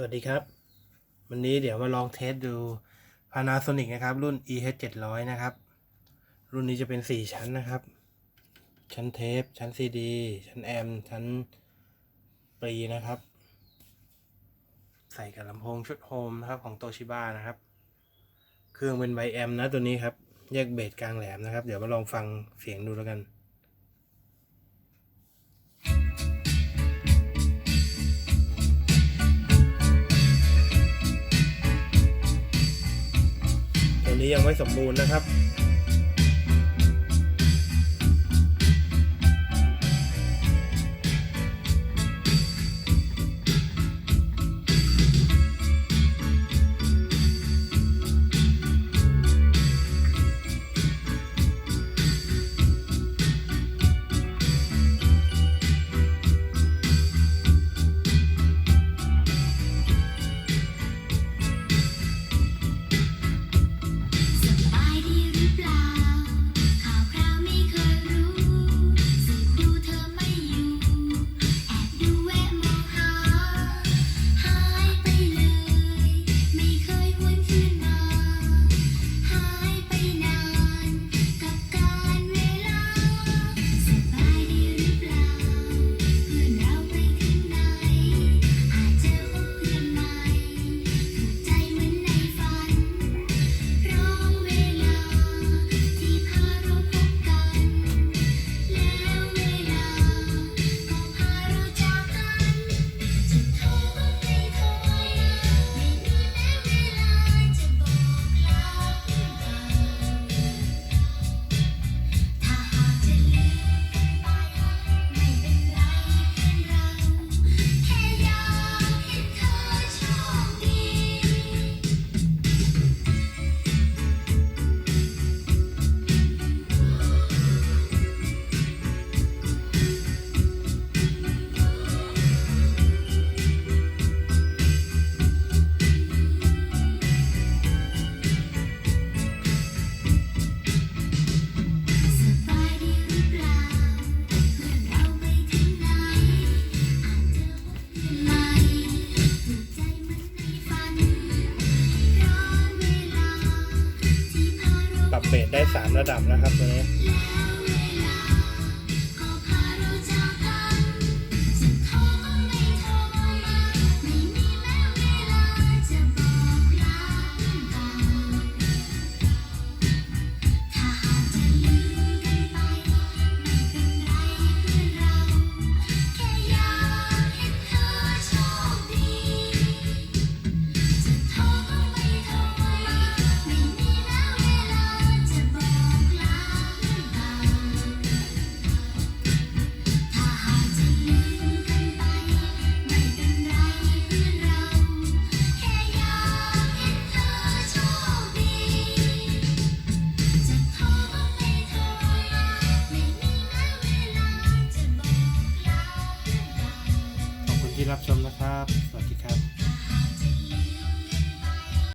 สวัสดีครับ วันนี้เดี๋ยวมาลองเทสดู Panasonic นะครับ รุ่น EH700 นะครับ รุ่นนี้จะเป็น 4 ชั้นนะครับ ชั้นเทป ชั้นซีดี ชั้นแอม ชั้นปรีนะครับ ใส่กับลำโพงชุดโฮมนะครับของโตชิบ้านะครับ เครื่องเป็นไบแอมนะตัวนี้ครับ แยกเบสกลางแหลมนะครับ เดี๋ยวมาลองฟังเสียงดูแล้วกัน นี้ยังไม่สมบูรณ์นะครับ เบสได้ 3 ระดับนะครับตัวนี้ ที่รับชมนะครับ สวัสดีครับ